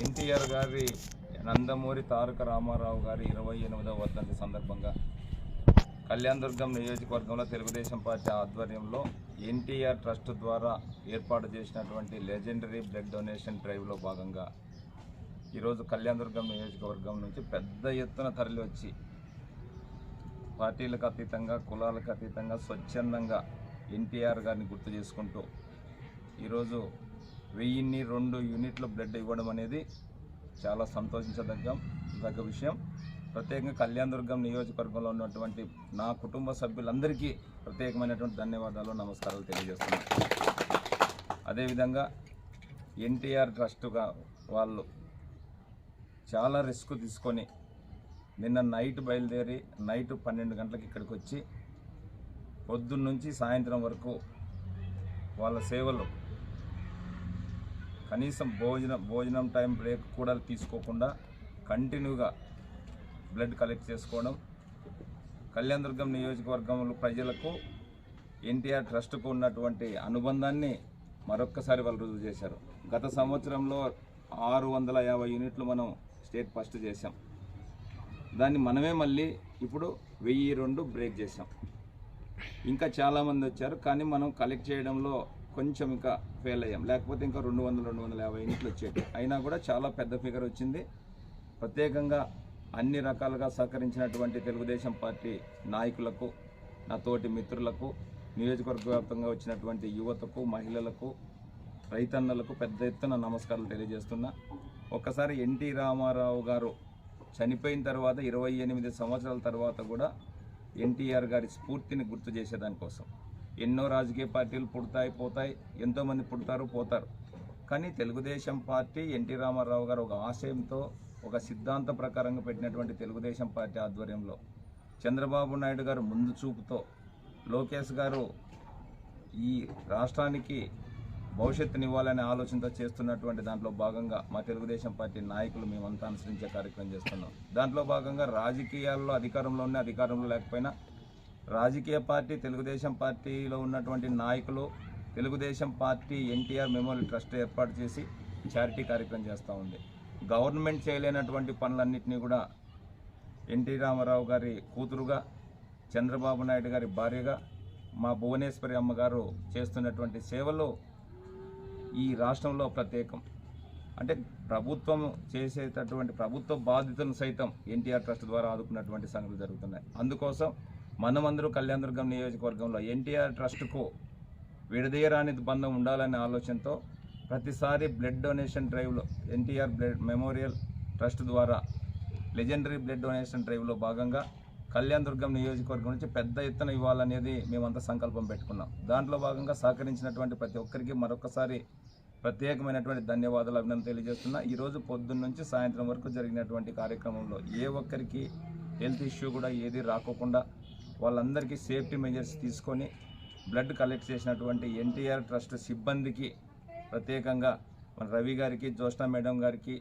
ఎన్టీఆర్ గారి నందమూరి తారక రామారావు గారి ఇరవై ఎనిమిదవ వర్ధంతి సందర్భంగా కళ్యాణదుర్గం నియోజకవర్గంలో తెలుగుదేశం పార్టీ ఆధ్వర్యంలో ఎన్టీఆర్ ట్రస్ట్ ద్వారా ఏర్పాటు చేసినటువంటి లెజెండరీ బ్లడ్ డొనేషన్ డ్రైవ్లో భాగంగా ఈరోజు కళ్యాణదుర్గం నియోజకవర్గం నుంచి పెద్ద ఎత్తున తరలి వచ్చి పార్టీలకు అతీతంగా కులాలకు అతీతంగా స్వచ్ఛందంగా ఎన్టీఆర్ గారిని గుర్తు చేసుకుంటూ ఈరోజు వెయ్యిన్ని రెండు యూనిట్ల బ్లడ్ ఇవ్వడం అనేది చాలా సంతోషించదగ్గ దగ్గ విషయం. ప్రత్యేకంగా కళ్యాణదుర్గం నియోజకవర్గంలో ఉన్నటువంటి నా కుటుంబ సభ్యులందరికీ ప్రత్యేకమైనటువంటి ధన్యవాదాలు నమస్కారాలు తెలియజేస్తున్నాను. అదేవిధంగా ఎన్టీఆర్ ట్రస్ట్గా వాళ్ళు చాలా రిస్క్ తీసుకొని నిన్న నైట్ బయలుదేరి నైట్ పన్నెండు గంటలకు ఇక్కడికి వచ్చి పొద్దున్న నుంచి సాయంత్రం వరకు వాళ్ళ సేవలు కనీసం భోజనం భోజనం టైం బ్రేక్ కూడా తీసుకోకుండా కంటిన్యూగా బ్లడ్ కలెక్ట్ చేసుకోవడం. కళ్యాణదుర్గం నియోజకవర్గంలో ప్రజలకు ఎన్టీఆర్ ట్రస్ట్కు ఉన్నటువంటి అనుబంధాన్ని మరొక్కసారి వాళ్ళు రుజువు చేశారు. గత సంవత్సరంలో ఆరు వందల యాభై యూనిట్లు మనం స్టేట్ ఫస్ట్ చేశాం. దాన్ని మనమే మళ్ళీ ఇప్పుడు వెయ్యి రెండు బ్రేక్ చేసాం ఇంకా చాలామంది వచ్చారు కానీ మనం కలెక్ట్ చేయడంలో కొంచెం ఇంకా ఫెయిల్ అయ్యాం. లేకపోతే ఇంకా రెండు వందల రెండు వందల యాభై యూనిట్లు వచ్చేవి. అయినా కూడా చాలా పెద్ద ఫిగర్ వచ్చింది. ప్రత్యేకంగా అన్ని రకాలుగా సహకరించినటువంటి తెలుగుదేశం పార్టీ నాయకులకు నా తోటి మిత్రులకు నియోజకవర్గ వ్యాప్తంగా వచ్చినటువంటి యువతకు మహిళలకు రైతన్నలకు పెద్ద ఎత్తున నమస్కారాలు తెలియజేస్తున్నా. ఒక్కసారి ఎన్టీ రామారావు గారు చనిపోయిన తర్వాత ఇరవై ఎనిమిది సంవత్సరాల తర్వాత కూడా ఎన్టీఆర్ గారి స్ఫూర్తిని గుర్తు చేసేదానికోసం. ఎన్నో రాజకీయ పార్టీలు పుడతాయి పోతాయి ఎంతోమంది పుడతారు పోతారు. కానీ తెలుగుదేశం పార్టీ ఎన్టీ రామారావు గారు ఒక ఆశయంతో ఒక సిద్ధాంత ప్రకారంగా పెట్టినటువంటి తెలుగుదేశం పార్టీ ఆధ్వర్యంలో చంద్రబాబు నాయుడు గారు ముందు చూపుతో లోకేష్ గారు ఈ రాష్ట్రానికి భవిష్యత్తునివ్వాలనే ఆలోచనతో చేస్తున్నటువంటి దాంట్లో భాగంగా మా తెలుగుదేశం పార్టీ నాయకులు మేమంతా అనుసరించే కార్యక్రమం చేస్తున్నాం. దాంట్లో భాగంగా రాజకీయాల్లో అధికారంలో ఉన్న అధికారంలో లేకపోయినా రాజకీయ పార్టీ తెలుగుదేశం పార్టీలో ఉన్నటువంటి నాయకులు Telugudesam party NTR memorial trust ఏర్పాటు చేసి చారిటీ కార్యక్రమం చేస్తూ ఉంది. గవర్నమెంట్ చేయలేనటువంటి పనులన్నింటినీ కూడా ఎన్టీ రామారావు గారి కూతురుగా చంద్రబాబు నాయుడు గారి భార్యగా మా భువనేశ్వరి అమ్మగారు చేస్తున్నటువంటి సేవలు ఈ రాష్ట్రంలో ప్రత్యేకం. అంటే ప్రభుత్వం చేసేటటువంటి ప్రభుత్వ బాధ్యతను సైతం ఎన్టీఆర్ ట్రస్ట్ ద్వారా ఆదుకున్నటువంటి సంగతులు జరుగుతున్నాయి. అందుకోసం మనమందరూ కళ్యాణదుర్గం నియోజకవర్గంలో ఎన్టీఆర్ ట్రస్ట్కు విడదీయరాని బంధం ఉండాలనే ఆలోచనతో ప్రతిసారి బ్లడ్ డొనేషన్ డ్రైవ్లో ఎన్టీఆర్ బ్లడ్ మెమోరియల్ ట్రస్ట్ ద్వారా లెజెండరీ బ్లడ్ డొనేషన్ డ్రైవ్లో భాగంగా కళ్యాణ్ దుర్గం నియోజకవర్గం నుంచి పెద్ద ఎత్తున ఇవ్వాలనేది మేమంతా సంకల్పం పెట్టుకున్నాం. దాంట్లో భాగంగా సహకరించినటువంటి ప్రతి ఒక్కరికి మరొకసారి ప్రత్యేకమైనటువంటి ధన్యవాదాలు అభినందన తెలియజేస్తున్నా. ఈరోజు పొద్దున్న నుంచి సాయంత్రం వరకు జరిగినటువంటి కార్యక్రమంలో ఏ ఒక్కరికి హెల్త్ ఇష్యూ కూడా ఏది రాకోకుండా వాళ్ళందరికీ సేఫ్టీ మెజర్స్ తీసుకొని బ్లడ్ కలెక్ట్ చేసినటువంటి ఎన్టీఆర్ ట్రస్ట్ సిబ్బందికి ప్రత్యేకంగా మన రవి గారికి జ్యోష్ణ మేడం గారికి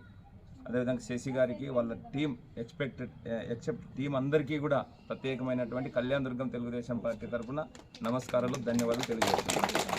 అదేవిధంగా శశి గారికి వాళ్ళ టీం ఎక్స్పెక్టెడ్ ఎక్సెప్ట్ టీం అందరికీ కూడా ప్రత్యేకమైనటువంటి కళ్యాణ దుర్గం తెలుగుదేశం పార్టీ తరఫున నమస్కారాలు ధన్యవాదాలు తెలియజేస్తున్నాను